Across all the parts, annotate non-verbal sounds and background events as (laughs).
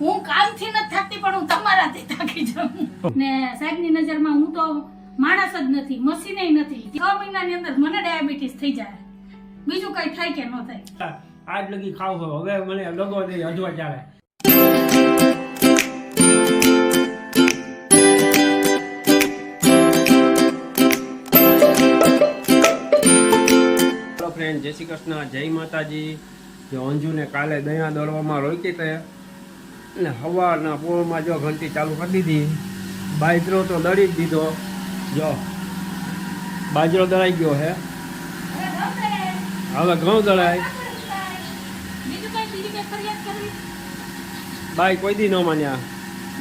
હું કામથી નથી થાકતી પણ હું તમારાથી થાકી જાઉં. ને સાહેબની નજરમાં હું તો માણસ જ નથી મશીને નથી. છ મહિનાની અંદર મને ડાયાબિટીસ થઈ જાય. બીજું કઈ થાય કે ન થાય? આજ લગી ખાવ છો. હવે મને લગો દે અજવા ચાલે. ફ્રેન્ડ જય શ્રી કૃષ્ણ જય માતાજી. જો અંજુને કાલે દયા દોડવામાં રોકી તે અને સવારના પોળમાં જો ઘંટી ચાલુ કરી દીધી, બાજરો તો દળી જ દીધો. જો, બાજરો દળાઈ ગયો હે. હવે ઘઉં દળાય. બાઈ કોઈ દી ન માન્યા.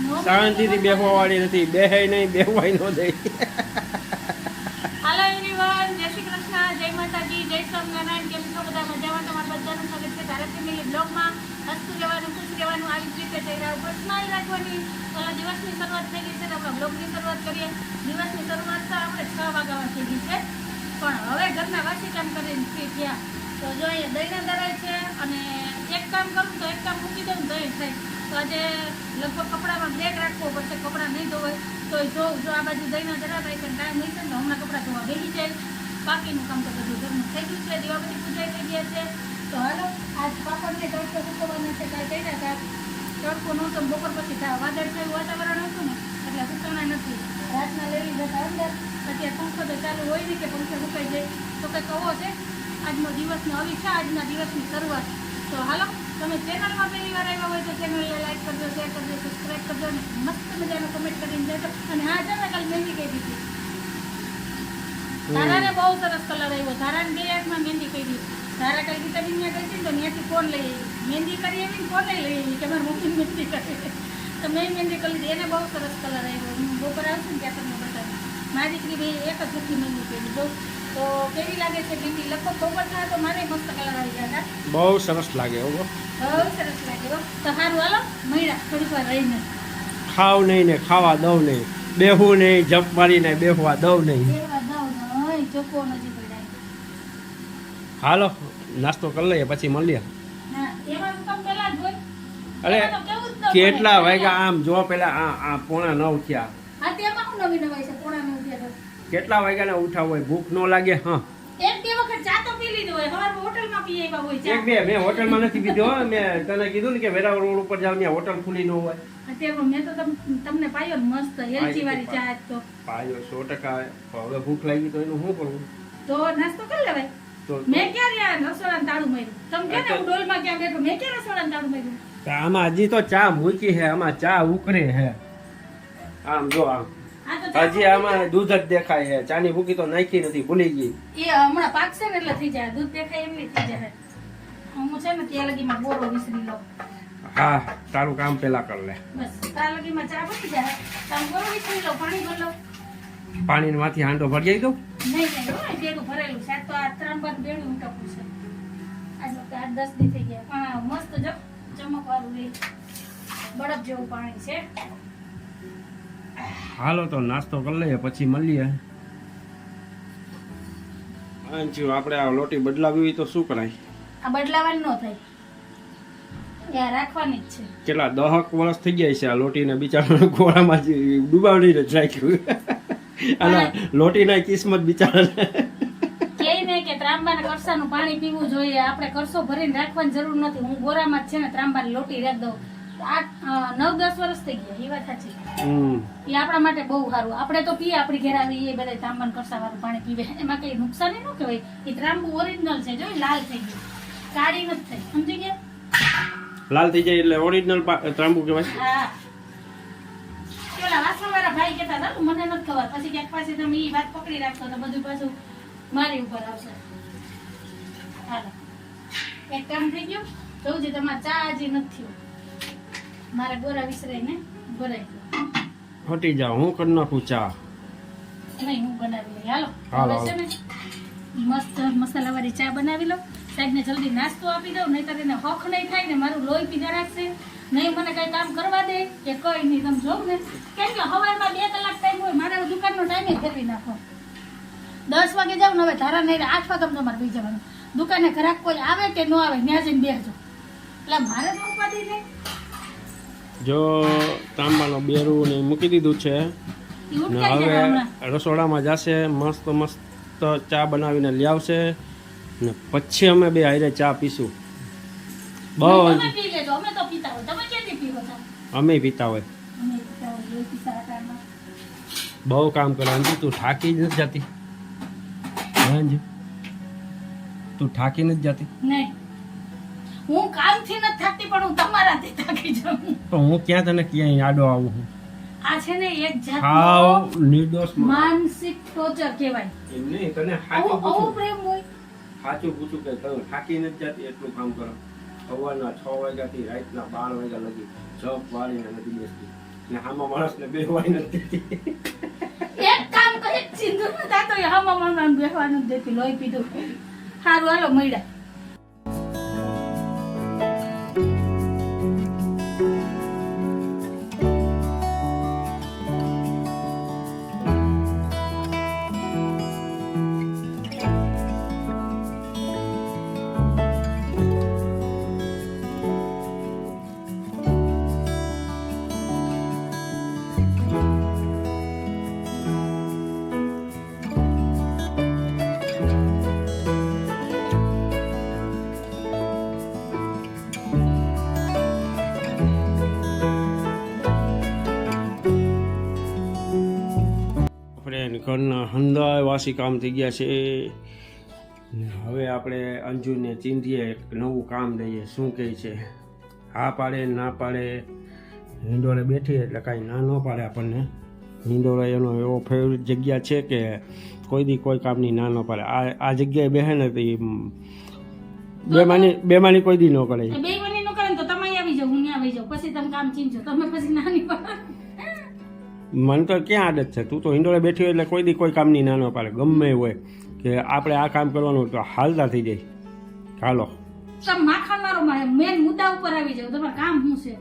નો શાંતિથી બેસવા વાળી નથી. બેહે નહીં, બેહવાય ન દે. એવરીવન જય શ્રી કૃષ્ણ, જય માતાજી, જય સ્વામિનારાયણ, કેમ છો બધા મજામાં? તમારા બધાનું સ્વાગત છે તારા ફેમિલી બ્લોગમાં. હસતું રહેવાનું, ખુશ રહેવાનું આવી જ રીતે ચહેરા ઉપર સ્માઈલ રાખવાની ચાલો દિવસની શરૂઆત થઈ ગઈ છે. તો આપણે બ્લોગની શરૂઆત કરીએ. દિવસની શરૂઆત તો આપણે છ વાગ્યામાં થઈ ગઈ છે. પણ હવે ઘરના વાસી કામ કરીને ફ્રી થયા. તો જો અહીંયા દહીંના દરાય છે અને એક કામ કરું તો એક કામ મૂકી દઉં તો એ થાય. તો આજે લગભગ કપડામાં બ્રેક રાખવો પડશે. કપડાં નહીં ધોવાય. તો જો જો આ બાજુ દરા થાય છે ટાઈમ નહીં છે ને હમણાં કપડાં ધોવા બેસી જાય. બાકીનું કામ તો બધું ઘરનું થઈ ગયું છે. દીવાબત્તી પૂજાઈ થઈ ગયા છે. તો હાલો, આજ પાપડને તડકો સૂકવવાનો છે. કાંઈ કહી હતા. તડકો તો બપોર પછી થાય વાદળ થયું, વાતાવરણ હતું ને. એટલે સુકવણા નથી. રાતના લેવી જતા અંદર. અત્યારે પંખો તો ચાલુ હોય ને કે પંખો સુકાઈ જાય. તો કંઈક કહો છે. આજનો દિવસનો આવી છે આજના દિવસની શરૂઆત. તો હાલો. તમે ચેનલમાં પહેલી વાર આવ્યા હોય તો ચેનલને લાઈક કરજો શેર કરજો સબસ્ક્રાઈબ કરજો અને મસ્ત મજાનો કમેન્ટ કરીને જજો. અને હા છે ને કાલ મહેંદી કહી દીધી. ધારાને બહુ સરસ કલર આવ્યો. ધારાને બે હાથમાં મહેંદી કરી ધારા કાલ ગીતાબેન ત્યાં ગઈ હતી ને તો ત્યાંથી ફોન લઈ આવી. મહેંદી કરી એવી ને ફોન લઈ આવી કે મારી મમ્મી મહેંદી કરી તો મેં મહેંદી કરી લીધી. એને બહુ સરસ કલર આવ્યો. હું બપોર આવશું ને ત્યાં તમને બતાવીશ. મારી દીકરી ભાઈ એક જ સુખી મહેંદી કરી જો તો કેવી લાગે છે? મહેંદી લગભગ બહુ સરસ લાગે હો ખાવ નહીં ને ખાવા દઉં નહીં. બેહું નહીં જપ મારી નહીં. બેહવા દઉં નહીં હાલો નાસ્તો કરી લઈએ પછી મળીએ ના અરે ન કેટલા વાગ્યા? આમ જો પેલા આ આ પોણા નવ થયા. પોણાનો ઉઠ્યા કેટલા વાગ્યા ને ઉઠા હોય? ભૂખ ન લાગે હા. ચા તો પી લીધો હોય. સવારમાં હોટલમાં પી આવ્યા હોય ચા. એક બે મેં હોટલમાં નથી પીધો મેં તને કીધું ને કે વેરાવળ રોડ ઉપર જાવ ત્યાં હોટલ ખુલી ન હોય. અત્યારે મેં તો તમને પાયો મસ્ત એલચી વાળી ચા તો. પાયો સો ટકા. હવે ભૂખ લાગી તો એનું શું કરવું? તો નાસ્તો કરી લેવાય. મેં ક્યારે રસોડાનું તાળું માર્યું? તમે કે ને હું ડોલમાં ક્યાં બેઠો? મેં ક્યાં રસોડાનું તાળું માર્યું? તો આમાં હજી તો ચા મૂકી હે આમાં ચા ઉકળે હે આમ જો આમ હજી આમાં દૂધ જ દેખાય છે. ચાની ભૂકી તો નાખી નથી ભૂલી ગઈ. એ હમણાં પાકશે ને એટલે થઈ જાય. દૂધ દેખાય એમની થઈ જાય. હું છે ને ત્યાં લગીમાં બોરો વિસરી લઉં. હા તારું કામ પેલા કર લે. બસ ત્યાં લગીમાં ચા બની જાય. તમે બોરો વિસરી લઉં પાણી ભર લો પાણી માંથી હાંડો ભરી દઉં? નહીં નહીં હો, બેડું ભરેલું છે. તો આ ત્રણ બાદ બેડું ટપું છે. આજ વખતે આઠ દસ દી થઈ ગયા. પણ મસ્ત જો ચમકવાળું રે બરફ જેવું પાણી છે. હાલો તો નાસ્તો કરી લઈએ પછી મળીએ. અંજુ આપણે આ લોટી બદલાવી હોય તો શું કરાય? આ બદલાવાની ન થાય. યા રાખવાની જ છે. કેટલા દહક વર્ષ થઈ ગયા છે આ લોટીને બિચારા ગોળામાં જ ડુબાડીને જ રાખ્યું. અને લોટીના કિસ્મત બિચારા કે ને કે ત્રાંબાને કરસાનું પાણી પીવું જોઈએ. આપણે કરસો ભરીને રાખવાની જરૂર નથી. હું ગોરામાં જ છે ને ત્રાંબાની લોટી રાખી દઉં. નવ દસ વર્ષ થઈ ગયા એ વાત સાચી. એ આપણા માટે બહુ સારું. આપણે તો પીએ આપણી ઘેર આવી એ બધા તાંબાન કરસા વાળું પાણી પીવે. એમાં કઈ નુકસાની ન કહેવાય. એ ત્રાંબુ ઓરિજિનલ છે જો લાલ થઈ ગયું. કાળી નથી થઈ. સમજી ગયા? લાલ થઈ જાય એટલે ઓરિજિનલ ત્રાંબુ કહેવાય? હા. પેલા વાસણવાળા ભાઈ કહેતા હતા મને નથી ખબર. પછી ક્યાંક પાસે તમે ઈ વાત પકડી રાખશો તો બધું પાછું મારી ઉપર આવશે. હાલો. એક કામ થઈ ગયું. જોઉં છે તમારે ચા હજી નથી થયું. મારે ગોરા વિસરાઈને ભરાઈ હટી જાઓ હું કરી નાખું ચા. નહીં હું બનાવી લઈ. હાલો હાલો, ને મસ્ત મસાલાવાળી ચા બનાવી લો. સાહેબને જલ્દી નાસ્તો આપી દઉં નહીં એને હોખ નહીં થાય ને મારું લોહી પીધા રાખશે. નહીં મને કઈ કામ કરવા દે કે કઈ નહીં તમે જોઉં ને. કેમ કે હવારમાં બે કલાક ટાઈમ હોય મારે દુકાનનો ટાઈમે ફેરવી નાખો. દસ વાગે જાઉં ને હવે ધારા નહીં આઠ વાગે તમારે બી જવાનું. દુકાને ગ્રાહક કોઈ આવે કે ન આવે ત્યાં જઈને બેસજો. એટલે મારે મોકવા નહીં જો તાંબાનો બેરું ને મૂકી દીધું છે. ને હવે રસોડામાં જશે મસ્ત મસ્ત ચા બનાવીને લઈ આવશે. ને પછી અમે બે હારે ચા પીશું. બહુ અમે પીતા હોય. બહુ કામ કરે. અંજુ તું થાકી જ નથી જતી. તું થાકી નથી જતી? હું કામથી નથી થાકતી પણ હું તમારાથી થાકી જાઉં. તો હું ક્યાં તને ક્યાંય આડો આવું છું? આ છે ને એક જાતનો હાવ નિર્દોષ. માનસિક ટોર્ચર કહેવાય. એમ નહીં તને આવું પૂછું? પ્રેમ હોય. સાચું પૂછું કે તમે થાકી નથી જતી એટલું કામ કરો. સવારના છ વાગ્યાથી રાતના બાર વાગ્યા લગી જપ વાળીને નથી બેસતી. ને આમાં માણસને બેહવાય નથી. દેતી. એક કામ કરે સિંધુ ન તો આમાં માણસ જ દેતી. લોહી પીધું. સારું હાલો મળ્યા. ઘરના હંધાય વાસી કામ થઈ ગયા છે. હવે આપણે અંજુને ચીંધીએ નવું કામ દઈએ. શું કહે છે? હા પાડે ના પાડે. હિંડોળે બેઠી એટલે કાંઈ ના ન પાડે આપણને. હિંડોળે એનો એવો ફેવરેટ જગ્યા છે કે કોઈ દી કોઈ કામની ના ન પાડે. આ આ જગ્યાએ બેહે ને તો બેમાની બેમાની કોઈ દી ન કરે બેમાની ન કરે તો તમે આવી જાવ હું આવી જાવ પછી તમે કામ ચીંજો તમે પછી નાની પડો મને તો ક્યાં આદત છે? તું તો હિંડોળે બેઠી હોય એટલે કોઈ દી કોઈ કામની ના ન પાડે. ગમે હોય કે આપણે આ કામ કરવાનું તો હાલતા થઈ જાય. ચાલો તમે માખણ મારો. મેન મુદ્દા ઉપર આવી જાવ તમારું કામ શું છે?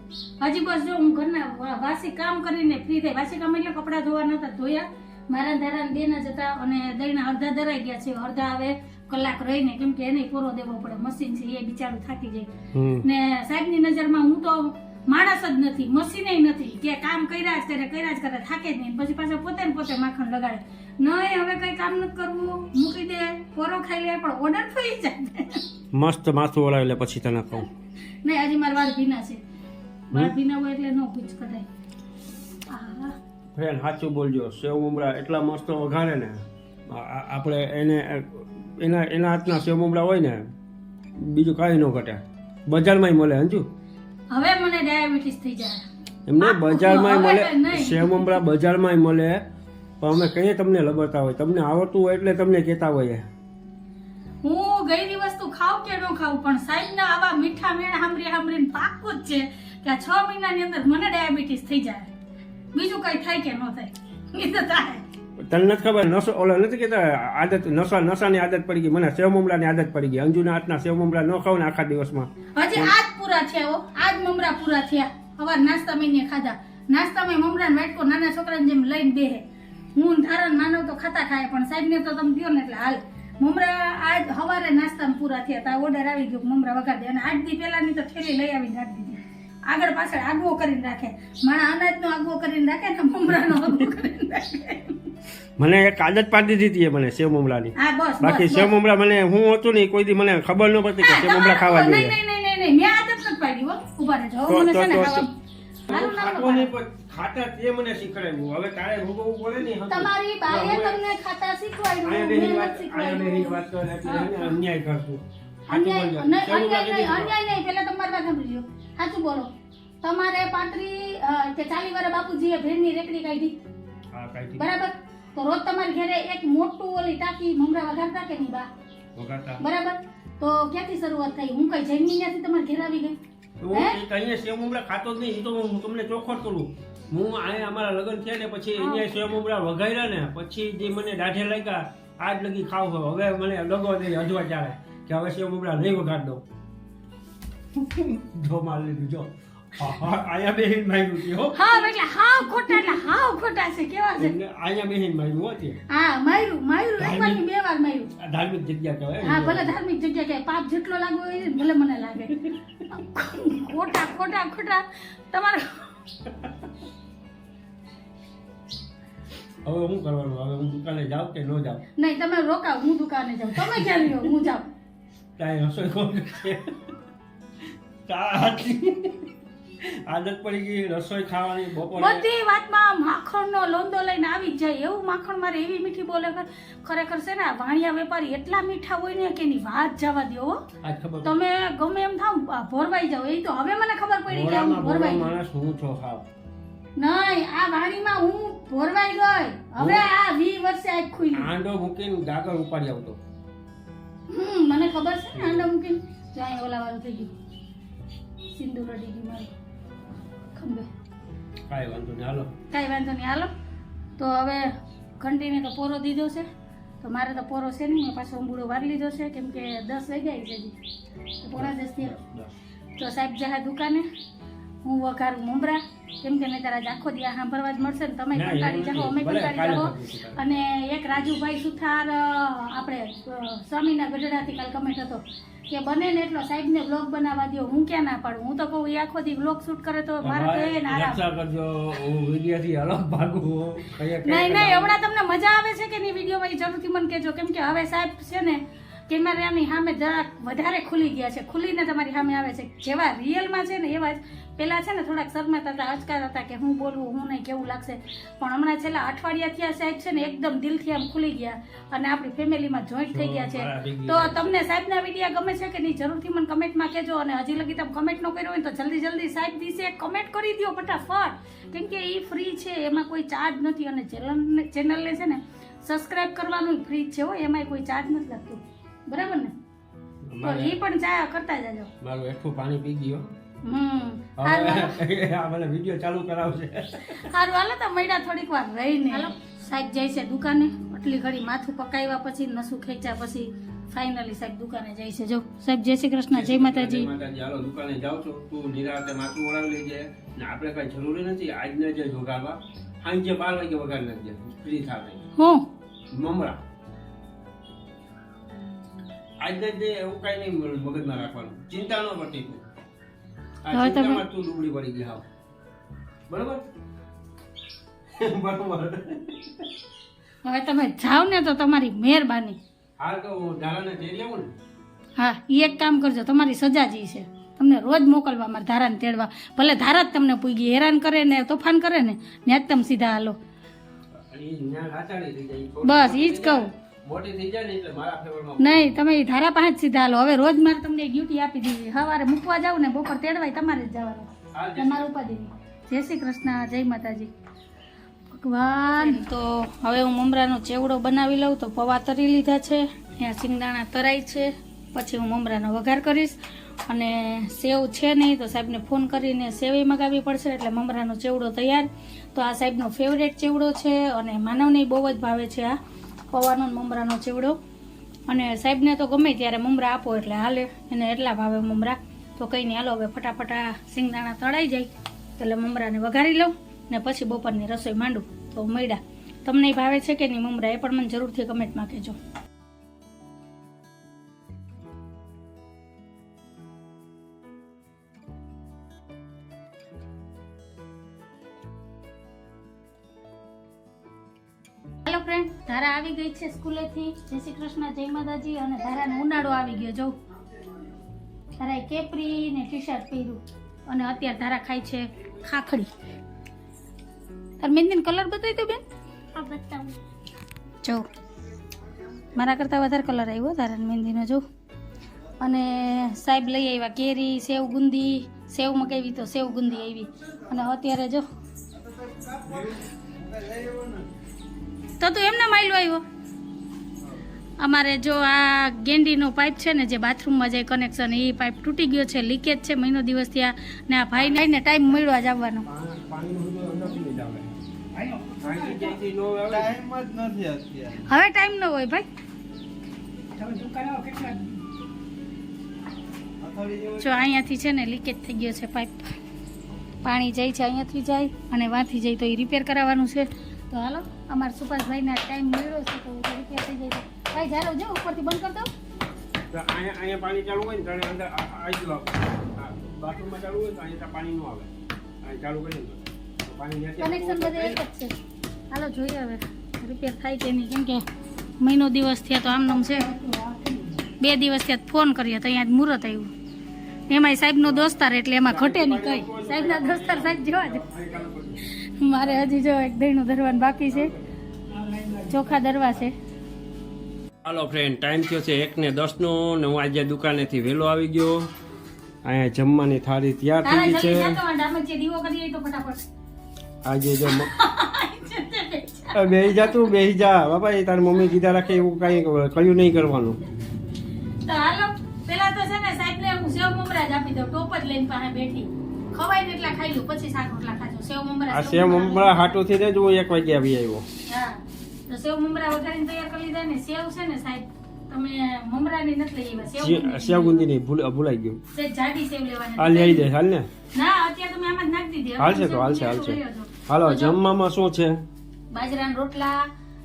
હજી બસ જો હું ઘરના વાસી કામ કરીને ફ્રી થઈ વાસી કામ એટલે કપડાં ધોવા નતા ધોયા. મારા ધારા બેન જ હતા અને દહીંના અડધા ધરાઈ ગયા છે. અડધા હવે કલાક રહીને કેમ કે એને પૂરો દેવો પડે. મશીન છે એ બિચારું થાકી જાય. ને સાહેબની નજરમાં હું તો માણસ જ નથી મશીને નથી. કે કામ કર્યા જ કરે કર્યા જ કરે થાકે જ નહીં. પછી પાછા પોતે ને પોતે માખણ લગાડે. નહીં હવે કઈ કામ નથી કરવું. મૂકી દે પોરો ખાઈ લે પણ ઓર્ડર થઈ જાય. મસ્ત માથું ઓળાવી એટલે પછી તને કહું. નહીં હજી મારા વાળ ભીના છે. વાળ ભીના હોય એટલે ન પૂછ કરાય ફેન સાચું બોલજો. સેવ મમરા એટલા મસ્ત વઘારે ને. આપણે એને એના એના હાથના સેવ મમરા હોય ને બીજું કાંઈ ન ઘટે. બજારમાંય મળે અંજુ હવે મને ડાયાબિટીસ થઈ જાય. એમને બજારમાં મળે. સેવ મમરા બજારમાંય મળે પણ અમે કહીએ તમને લબડતા હોય. તમને આવડતું હોય એટલે તમને કહેતા હોય હું ગઈ વસ્તુ ખાવ કે ન ખાવ પણ સાહેબના આવા મીઠા મેણા સાંભળી સાંભળીને પાક્કું જ છે કે આ છ મહિનાની અંદર મને ડાયાબિટીસ થઈ જાય. બીજું કઈ થાય કે ન થાય? એ તો થાય. તને નથી ખબર? નશો ઓલો નથી કહેતા આદત નશા નશાની આદત પડી ગઈ. મને સેવ મમરાની આદત પડી ગઈ. અંજુના હાથના સેવ મમરા ન ખાવ ને આખા દિવસમાં. હજી આજ પૂરા ઓ આજ મમરા પૂરા થયા. હવાર નાસ્તા મેં ખાધા. નાસ્તા મેં મમરા વાટકો નાના છોકરાને જેમ લઈને બેહે. હું ધારણ માનવ તો ખાતા ખાય પણ સાહેબ ને તો તમે દો ને એટલે હાલ. મમરા આજ હવારે નાસ્તામાં પૂરા થયા. તા ઓર્ડર આવી ગયો મમરા વગાડ દે. અને આઠ દી પહેલાની તો થેલી લઈ આવીને રાખી દીધી. આગળ પાછળ આગવો કરીને રાખે. માણા અનાજનો આગવો કરીને રાખે ને મમરાનો આગવો કરીને રાખે. મને એક આદત પાડી દીધી હતી મને સેવ મમરાની. હા બસ બાકી સેવ મમરા મને હું હતું નહીં કોઈ દી મને ખબર ન પડતી કે સેવ મમરા ખાવા જોઈએ. નહીં નહીં નહીં નહીં મેં આદત નથી પાડી હો. ઊભા રહેજો. હવે મને છે ને ખાવા મારું નામ ખાતો તે મને શીખવાડ્યું. હવે તારે ભોગવવું પડે નહીં તમારી બાએ તમને ખાતા શીખવાડ્યું મેં નથી શીખવાડ્યું. અન્યાય કરશું. અન્યાય નહીં, નહીં, તમારી વાત. સાચું બોલો. તમારે પાંત્રી કે ચાલી બાપુજીએ ભેળની રેકડી કાઢી. બરાબર? તો રોજ તમારી ઘરે એક મોટું ઓલી ટાંકી મમરા વઘારતા કે નહીં બા? બરાબર? તો ક્યાંથી શરૂઆત થઈ? હું કઈ જૈની ત્યાંથી તમારે ઘેર આવી ગઈ? અહીંયા સેવ મમરા ખાતો જ નહીં તો હું તમને ચોખ્ખો કરું. હું અહીંયા અમારા લગ્ન થયા ને પછી અહીંયા સેવ મમરા વઘાર્યા ને પછી જે મને દાઢે લાગ્યા આજ લગી ખાવ હવે મને લગો નહીં અજવા ચાલે. કે હવે સેવ બબડા નહીં વગાડ. દઉં જો માર લીધું જો. આયા બેહીન માર્યું છે હો. હા એટલે હાવ ખોટા એટલે હાવ ખોટા છે કેવા છે? આયા બેહીન માર્યું હો તે. હા માર્યું માર્યું એક વાર બે વાર માર્યું. ધાર્મિક જગ્યા કહેવાય હા ભલે ધાર્મિક જગ્યા કે પાપ જેટલો લાગવો હોય ભલે મને લાગે. ખોટા ખોટા ખોટા. તમારે હવે હું કરવાનું? હવે હું દુકાને જાઉં કે ન જાઉં? નહીં તમે રોકાવ હું દુકાને જાઉં. તમે ક્યાં રહ્યો? હું જાઉં. ત્યાં રસોઈ કોણ આદત પડી ગઈ રસોઈ ખાવાની બપોર. બધી વાતમાં માખણનો લોંદો લઈને આવી જ જાય. એવું માખણ મારે એવી મીઠી બોલે ખરેખર છે ને વાણિયા વેપારી એટલા મીઠા હોય ને કે એની વાત જવા દો હો. તમે ગમે એમ થાવ ભોરવાઈ જાવ એ તો હવે મને ખબર પડી કે હું ભોરવાઈ માણસ હું છો ખાવ નહીં આ વાણીમાં હું ભોરવાઈ ગઈ. હવે આ વી વર્ષે આજ ખુલી આંડો મૂકીને ગાગર ઉપાડી આવતો. હમ મને ખબર છે ને આંડા મૂકીને? જાય ઓલા વાળું થઈ ગયું. સિંદૂર અડી ગયું મારું. ખંભે. કાંઈ વાંધો નહીં હાલો. કાંઈ વાંધો નહીં હાલો. તો હવે ઘંટીને તો પોરો દીધો છે. તો મારે તો પોરો છે નહીં મેં પાછો અંબુડો વાર લીધો છે. કેમ કે દસ વાગ્યા હજી તો પોણા દસ. તો સાહેબ જહા દુકાને. હું વઘારું મુંબરા કેમ કે મેં તારા આખો દી સાંભળવા જ મળશે ને તમે ના, કંટાળી જાઓ અમે કંટાળી જાઓ. અને એક રાજુભાઈ સુથાર આપણે સ્વામીના ગઢડાથી કાલ કમેન્ટ હતો કે બને ને એટલો સાહેબને બ્લોગ બનાવવા દો હું ક્યાં ના પાડું? હું તો કહું એ આખો દી બ્લોગ શૂટ કરે તો મારે તો એ ના કરજો હું વિડીયોથી અલગ ભાગું કઈએ કઈએ નહીં નહીં હમણાં તમને મજા આવે છે કે નહીં વિડીયોમાં એ જરૂરથી મને કહેજો. કેમ કે હવે સાહેબ છે ને કેમેરાની સામે જરાક વધારે ખુલી ગયા છે. ખુલીને તમારી સામે આવે છે. જેવા રિયલમાં છે ને એવા જ પહેલા છે ને થોડાક શરમાતા હતા અચકાતા હતા કે હું બોલવું હું નહીં કેવું લાગશે. પણ હમણાં છેલ્લા અઠવાડિયાથી આ સાહેબ છે ને એકદમ દિલથી આમ ખુલી ગયા અને આપણી ફેમિલીમાં જોઈન્ટ થઈ ગયા છે. તો તમને સાહેબના વિડીયા ગમે છે કે નહીં જરૂરથી મને કમેન્ટમાં કહેજો અને હજી લગી તમે કમેન્ટ ન કર્યો હોય તો જલ્દી જલ્દી સાહેબ વિશે કમેન્ટ કરી દો ફટાફટ. કેમ કે એ ફ્રી છે એમાં કોઈ ચાર્જ નથી અને ચેનલને છે ને સબસ્ક્રાઇબ કરવાનું ફ્રી છે હો એમાંય કોઈ ચાર્જ નથી લાગતું. બરાબર ને? તો એ પણ ચા કરતા જાજો. મારું એકઠું પાણી પી ગયો. મને વીડિયો ચાલુ કરાવશે સારું હાલો તો મૈડા થોડીક વાર રહીને હાલો. સાહેબ જાય છે દુકાને. આટલી ઘડી માથું પકાવ્યા પછી નસું ખેંચ્યા પછી ફાઇનલી સાહેબ દુકાને જાય છે. જો સાહેબ જય શ્રી કૃષ્ણ જય માતાજી. જય માતાજી. હાલો દુકાને જાવ છો. તું નિરાતે માથું ઓળાવી લેજે. ને આપણે કઈ જરૂરી નથી. આજને જે જોગાવા સાંજે બાર વાગે વગાડી નાખજે. ફ્રી થાય હું. મમરા. આજને જે એવું કઈ નહીં મળે મગજમાં રાખવાનું. ચિંતા ન પડતી હવે તમે- તું ડૂબડી પડી ગઈ હાવ. બરોબર? (laughs) બરોબર. હવે તમે જાઓ ને તો તમારી મહેરબાની. હા તો ધારાને જઈ લેવું ને. હા એ એક કામ કરજો તમારી સજા જ છે તમને રોજ મોકલવા મારે ધારાને તેડવા. ભલે ધારા જ તમને પૂગી હેરાન કરે ને તોફાન કરે ને ત્યાં જ તમે સીધા હાલો. બસ, એ ઈ જ કહું. મોટી થઈ જાય ને એટલે મારા ફેવરમાં નહીં તમે ધારા પાસે સીધા હાલો. હવે રોજ મારે તમને ડ્યુટી આપી દીધી. સવારે મૂકવા જાવ ને બપોર તેડવાય તમારે જ જવાનું. તમારું જય ઉપાધિ જય શ્રી કૃષ્ણ જય માતાજી. ભગવાન. તો હવે હું મમરાનો ચેવડો બનાવી લઉં તો પૌવા તરી લીધા છે ત્યાં સિંગદાણા તરાય છે પછી હું મમરાનો વઘાર કરીશ. અને સેવ છે નહીં તો સાહેબને ફોન કરીને સેવી મગાવવી પડશે એટલે મમરાનો ચેવડો તૈયાર. તો આ સાહેબનો ફેવરેટ ચેવડો છે અને માનવને બહુ જ ભાવે છે આ પૌવાનો મમરાનો ચીવડો. અને સાહેબને તો ગમે ત્યારે મમરા આપો એટલે હાલે, એને એટલા ભાવે મમરા. તો કંઈ નહીં હાલો, હવે ફટાફટ સિંગદાણા તળાઈ જાય, એટલે મમરાને વઘારી લઉં ને પછી બપોરની રસોઈ માંડું. તો મળ્યા. તમને ભાવે છે કે નહીં મમરા એ પણ મને જરૂરથી કમેન્ટમાં કહેજો. ફ્રેન્ડ ધારા આવી ગઈ છે સ્કૂલેથી. જય શ્રી કૃષ્ણ જય માતાજી. અને ધારાને ઉનાળો આવી ગયો જો. ધારાએ કેપરી ને ટી શર્ટ પહેર્યું. અને અત્યારે ધારા ખાય છે ખાખડી. તાર મહેંદીનો કલર બતાવી દો બેન. જો. મારા કરતાં વધારે કલર આવ્યો ધારા મહેંદીનો જો. અને સાહેબ લઈ આવ્યા કેરી સેવ ગુંદી. સેવ મગાવી તો સેવ ગુંદી આવી. અને અત્યારે જો. તો તું એમને માયલો આવ્યો અમારે જો આ ગેંડીનો પાઇપ છે ને જે બાથરૂમમાં જાય કનેક્શન એ પાઇપ તૂટી ગયો છે લીકેજ છે મહિનો દિવસ ત્યાં ને આ ભાઈને આઈને ટાઈમ મળ્યો જ આવવાનો. જ હવે ટાઈમ ન હોય ભાઈ. જો અહીંયાથી છે ને લીકેજ થઈ ગયો છે પાઇપ. પાણી જાય છે અહીંયાથી જાય અને વાંથી જાય તો એ રિપેર કરાવવાનું છે. તો હાલો અમારા સુભાષભાઈના ટાઈમ મળ્યો છે તો રિપેર થઈ જાય ભાઈ જારો જો ઉપરથી બંધ કરી તો અહીંયા અહીંયા પાણી ચાલુ હોય ને ત્યારે અંદર આ- આ- આ જો આ બાથરૂમમાં ચાલુ હોય તો અહીંયા પાણી ન આવે. આ ચાલુ કરી દો. પાણી કનેક્શન બધે એક જ છે. હાલો જોઈએ હવે રિપેર થાય કે નહીં. કેમ કે મહિનો દિવસ થયા તો આમનામ છે. બે દિવસ થયા ફોન કર્યો તો અહીંયા મુહૂર્ત આવ્યું. એમાંય સાહેબનો દોસ્તાર એટલે એમાં ઘટે નહીં કઈ. સાહેબના દોસ્તાર સાહેબ જોવા જ મારે હજી જો એક દહીનું ધરવાનું બાકી છે. ચોખા દરવા છે. હાલો ફ્રેન્ડ ટાઈમ થયો છે એક ને દસ નો ને હું આજે દુકાનેથી વહેલો આવી ગયો. અહીંયા જમવાની થાળી તૈયાર તારા થઈ ગઈ છે. આજે જો (laughs) બેહી જા તું બેહી જા. બાપા એ તારી મમ્મી કીધા રાખે એવું કઈ કયું નહીં કરવાનું. તો હાલો પેલા તો છે ને સાહેબ ને હું સેવ મમરા જ આપી દઉં ટોપ જ લઈને પાસે બેઠી. ખવાય ને એટલા ખાઈ લઉં પછી શાક સેવ મમરા આ સેવ મમરા. હમણાં હાટું થી જ હું એક વાગે આવી આવ્યો. હા તો સેવ મમરા વઘારીને તૈયાર કરી લીધા ને સેવ છે ને સાહેબ તમે મમરાની નથી લઈ આવ્યા સેવ સેવ ગુંદી નહીં ભૂલ ભૂલાઈ ગયું. સેજ જાડી સેવ લેવાની આ લઈ દે હાલ ને? ના અત્યારે તમે આમાં જ નાખી દીધી. હાલશે તો, હાલશે, હાલશે. હાલો તો જમવામાં શું છે? બાજરાના રોટલા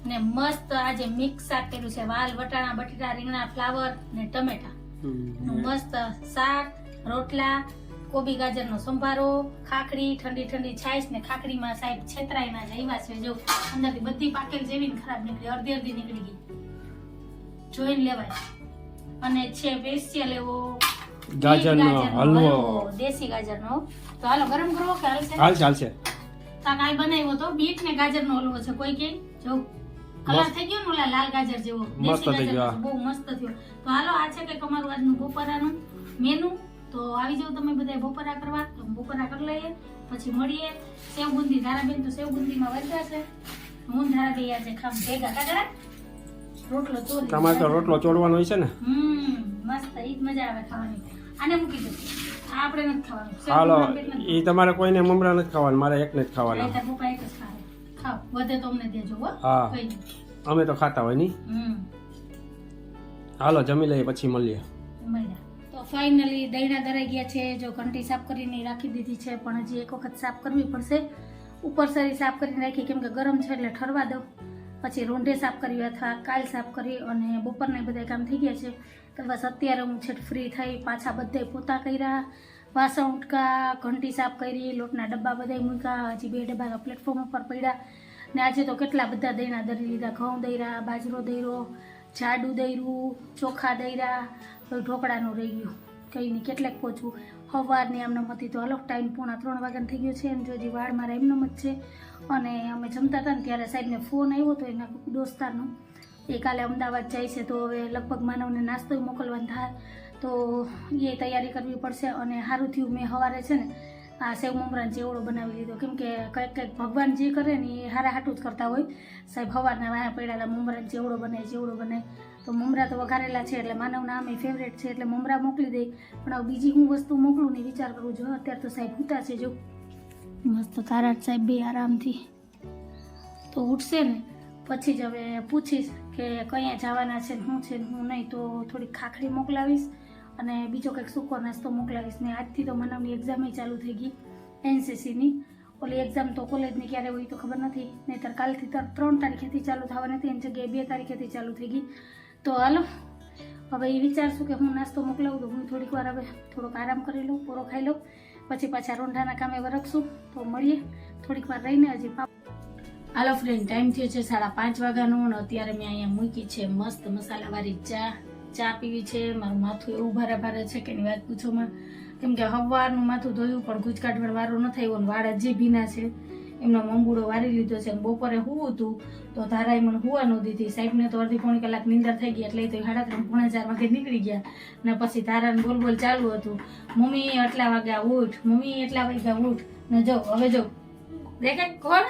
ને મસ્ત આજે મિક્સ શાક કર્યું છે વાલ વટાણા બટેટા રીંગણા ફ્લાવર ને ટમેટા. મસ્ત શાક રોટલા કોબી ગાજરનો સંભારો ખાખડી ઠંડી ઠંડી છાશ ને ખાખડીમાં સાહેબ છેતરાઈ ના જાય છે. જો અંદરથી બધી પાકેલ જેવી ખરાબ નીકળી અડધી અડધી નીકળી ગઈ. જોઈને લેવાય. અને છે સ્પેશિયલ એવો ગાજરનો હલવો. દેશી ગાજરનો. તો હાલો ગરમ કરવો કે હાલશે? હાલશે તા કાલ બનાવ્યો તો બીટ ને ગાજરનો હલવો છે કોઈ કે? જો કલર થઈ ગયો ને ઓલા લાલ ગાજર જેવો? મસ્ત દેશી થઈ ગયો, બહુ મસ્ત થયો. તો હાલો આ છે કે અમારું આજનું બપોરાનું મેનુ તો આવી જાવ તમે બધા બપોરા કરવા તો બપોરા કરી લઈએ પછી મળીએ. સેવ બુંદી ધારાબેન તો સેવ બુંદીમાં વધ્યા છે. હું ધારાબેન આજે ખામ ભેગા કાગડા રોટલો ચોરી તમારે તો રોટલો ચોડવાનો હોય છે ને? હમ મસ્ત ઈ મજા આવે ખાવાની. આને મૂકી દો આપણે નથી ખાવાનું. હાલો એ તમારે કોઈને મમરા નથી ખાવાનું મારે એકને જ ખાવાનું. તારા પપ્પા એક જ ખાવે. ખાવ વધે તો અમને દેજો હો. હા. અમે તો ખાતા હોય નહીં હમ. હાલો જમી લઈએ પછી મળીએ. મળ્યા. ફાઇનલી દહીણા દરાઈ ગયા છે, જો ઘંટી સાફ કરીને રાખી દીધી છે, પણ હજી એક વખત સાફ કરવી પડશે. ઉપર સરી સાફ કરીને રાખી, કેમ કે ગરમ છે એટલે ઠરવા દઉં પછી રોંઢે સાફ કરી અથવા કાલ સાફ કરી અને બપોરના બધા કામ થઈ ગયા છે. તો બસ અત્યારે હું છેટ ફ્રી થઈ પાછા બધે પોતા કર્યા. વાસણ ઉટકા, ઘંટી સાફ કરી, લોટના ડબ્બા બધા મૂક્યા. હજી બે ડબ્બા પ્લેટફોર્મ ઉપર પડ્યા. ને આજે તો કેટલા બધા દહીણા દરી લીધા. ઘઉં દર્યા બાજરો દર્યો જાડુ દર્યું ચોખા દર્યા તો ઢોકળાનું રહી ગયું. કંઈ નહીં કેટલાક પહોંચવું સવારની આમનામ હતી તો અલગ ટાઈમ પોણા ત્રણ વાગ્યાને થઈ ગયો છે અને જો હજી વાળ મારા એમનો જ છે. અને અમે જમતા હતા ને ત્યારે સાહેબને ફોન આવ્યો હતો એના દોસ્તારનો. એ કાલે અમદાવાદ જાય છે તો હવે લગભગ માનવને નાસ્તો મોકલવાનો થાય તો એ તૈયારી કરવી પડશે અને સારું થયું મેં સવારે છે ને આ સેવ મમરાનો ચેવડો બનાવી લીધો. કેમ કે કંઈક કંઈક ભગવાન જે કરે ને એ હારા હાટું જ કરતા હોય. સાહેબ સવારના વાયા હતા, મમરાનો ચેવડો બનાય ચેવડો બનાય. તો મમરા તો વઘારેલા છે એટલે માનવના આમે ફેવરેટ છે એટલે મમરા મોકલી દઈ પણ હવે બીજી હું વસ્તુ મોકલું ને વિચાર કરું છું અત્યારે તો સાહેબ ઉતા છે, જો. મસ્ત તારા સાહેબ બે આરામથી. તો ઉઠશે ને? પછી જ હવે પૂછીશ કે કયા જવાના છે ને શું છે ને હું નહીં, તો થોડીક ખાખડી મોકલાવીશ અને બીજો કંઈક સૂકો નાસ્તો મોકલાવીશ. ને આજથી તો મનાવની એક્ઝામે ચાલુ થઈ ગઈ એનસીસીની ઓલી એક્ઝામ તો કોલેજની ક્યારે હોય તો ખબર નથી, નહીંતર કાલથી ત્રણ તારીખેથી ચાલુ થવાની હતી, એની જગ્યાએ બે તારીખેથી ચાલુ થઈ ગઈ. તો હાલો. હવે એ વિચારશું કે હું નાસ્તો મોકલાવું તો હું થોડીક વાર હવે થોડોક આરામ કરી લઉં, પૂરો ખાઈ લઉં. પછી પાછા રોંઢાના કામે વરખશું તો મળીએ. થોડીક વાર રહીને હજી હાલો ફ્રેન્ડ ટાઈમ થયો છે સાડા પાંચ વાગ્યાનો અને અત્યારે મેં અહીંયા મૂકી છે મસ્ત મસાલાવાળી ચા. ચા પીવી છે. મારું માથું એવું ભારે ભારે છે કે એની વાત પૂછોમાં કેમ કે હવારનું માથું ધોયું પણ ગુજ કાઢવાનો વારો ન થયું વાળ હજી ભીના છે. એમનો મંગુડો વારી લીધો છે બપોરે હું હતું, તો ધારાએ મને હુવા ન દીધી. સાહેબને તો અડધી પોણી કલાક નિંદર થઈ ગઈ એટલે તો સાડા ત્રણ, પોણા ચાર વાગે નીકળી ગયા. ને પછી ધારાને બોલ બોલ ચાલુ હતું. મમ્મી આટલા વાગ્યા ઉઠ, મમ્મી, એટલા વાગ્યા ઉઠ. ને જો, હવે જો, દેખાય? કોણ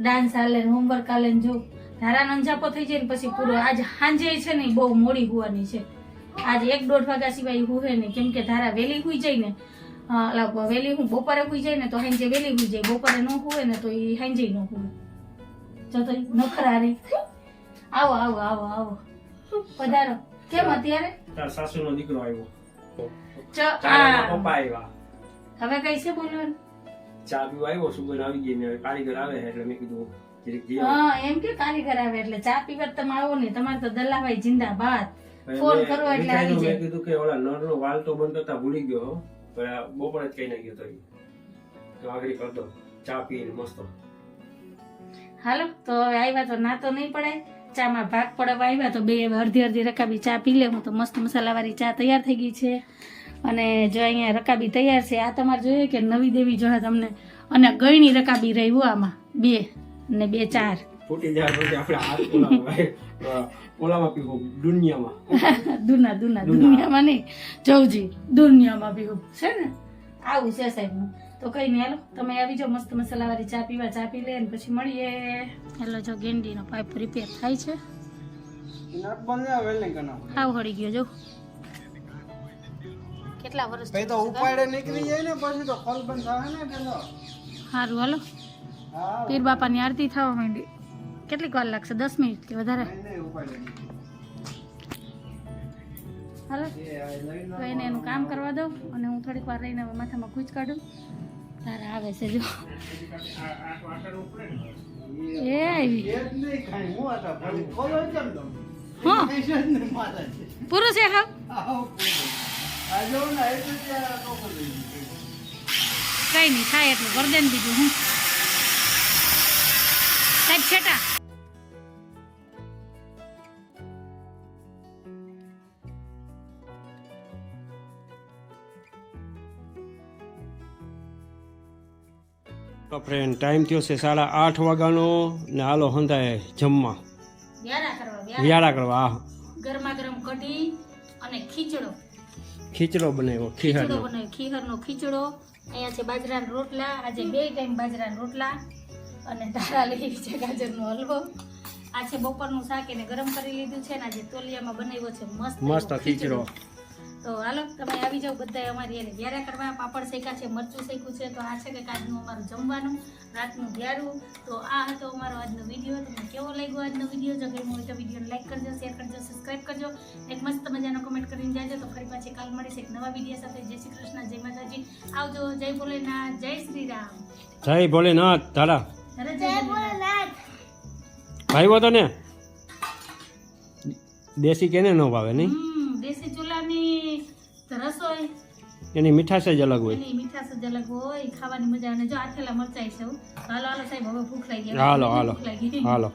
ડાન્સ હાલે હોમવર્ક હાલે જો. ધારાનો અંજાપો થઈ જાય ને પછી પૂરો આજ સાંજે છે ને બહુ મોડી હોવાની છે. આજ એક દોઢ વાગ્યા સિવાય હુવે નહીં. કેમ કે ધારા વહેલી હુઈ જાય ને વહેલી હું બપોરે હુઈ જાય ને તો હાંજે વહેલી હુઈ જાય. બપોરે ન હુવે ને તો એ હાંજે ન હુવે. જો તો નખરા રે આવો આવો આવો આવો. પધારો. કેમ અત્યારે? તાર સાસુનો દીકરો આવ્યો પપ્પા આવ્યા હવે કઈ છે બોલવાનું? ચા પીવા આવ્યો સુગર આવી ગઈ ને હવે કારીગર આવે એટલે મેં કીધું. હા એમ કે કારીગર આવે એટલે ચા પીવા તમે આવો ને. તમારે તો દલાભાઈ જિંદાબાદ. ફોન કરો એટલે આવી જાય. કીધું કે ઓલા નળનો વાલ તો બંધ કરતા ભૂલી ગયો બપોરે જ કઈ નાખ્યો તો તો આગળ કરી દો ચા પીને મસ્ત. હાલો તો હવે આવ્યા તો ના તો નહીં પડે ચામાં ભાગ પડવા આવ્યા તો બે અડધી અડધી રકાબી ચા પી લેવું તો મસ્ત મસાલાવાળી ચા તૈયાર થઈ ગઈ છે. અને જો અહીંયા રકાબી તૈયાર છે આ તમારે જોઈએ કે નવી દેવી જો તમને અને ગયણી રકાબી રહ્યું આમાં. બે ને બે ચાર. ફૂટી જાય આપણે હાથ ઓલામાં પીવું દુનિયામાં. (laughs) દુના દુના દુનિયામાં નહીં. જવજી દુનિયામાં બી છે ને? આવું છે સાહેબ તો કઈ નહીં હાલો. તમે આવી જાઓ મસ્ત મસાલાવાળી ચા પીવા ચા પી લે અને પછી મળીએ. હેલો જો ગેંડીનો પાઇપ રિપેર થાય છે. હાવ હળી ગયો જો. કેટલા વર્ષ પછી તો ઉપાડે નીકળી જાય ને પછી તો ખોલ બંધ થાય ને પેલો. સારું હાલો. પીર બાપાની આરતી થવા માંડી. કેટલીક વાર લાગશે? દસ મિનિટ કે વધારે? હલો. તો એને એનું કામ કરવા દઉં અને હું થોડીક વાર રહીને માથામાં કૂચ કાઢું. તારે આવે છે જો. એ આવી. પૂરું છે હા. કઈ નહીં થાય એટલું વરદાન બીજું હું. સાહેબ છેટા. તો ફ્રેન્ડ ટાઈમ થયો છે સાડા આઠ વાગ્યાનો ને હાલો હંધાય જમવા. વ્યારા કરવા ગરમા ગરમ કઢી અને ખીચડો. ખીચડો બનાવ્યો ખીહરનો બનાવ્યો ખીહરનો ખીચડો. અહીંયા છે બાજરાના રોટલા આજે બે ટાઈમ બાજરાના રોટલા અને ધારા લઈ છે ગાજરનો હલવો. આ છે બપોરનું શાક એને ગરમ કરી લીધું છે ને આજે તોલિયામાં બનાવ્યો છે મસ્ત મસ્ત ખીચડો. તો હાલો તમે આવી જાઓ બધા અમારી એને ગ્યારે કરવા. પાપડ શેકા છે મરચું શેકું છે તો આ છે કે આજનું અમારું જમવાનું રાતનું વ્યારું. તો આ હતો અમારો આજનો વીડિયો. તમને કેવો લાગ્યો આજનો વીડિયો? જો ગમ્યો હોય તો વિડીયોને લાઈક કરજો શેર કરજો સબસ્ક્રાઈબ કરજો. એક મસ્ત મજાનો કમેન્ટ કરીને જાજો. તો ફરી પાછી કાલ મળીશ એક નવા વીડિયો સાથે. જય શ્રી કૃષ્ણ જય માતાજી. આવજો જય ભોલેનાથ જય શ્રી રામ. જય ભોલેનાથ તારા અરે જય ભોલેનાથ. ભાઈઓ તને? ને દેશી કેને ન ભાવે નહીં? એની મીઠાશ જ અલગ હોય. એની મીઠાશ જ અલગ હોય ખાવાની મજા અને જો આથેલા મરચાઈ છે. હાલો હાલો સાહેબ હવે ભૂખ લાગી. હાલો હાલો. હાલો.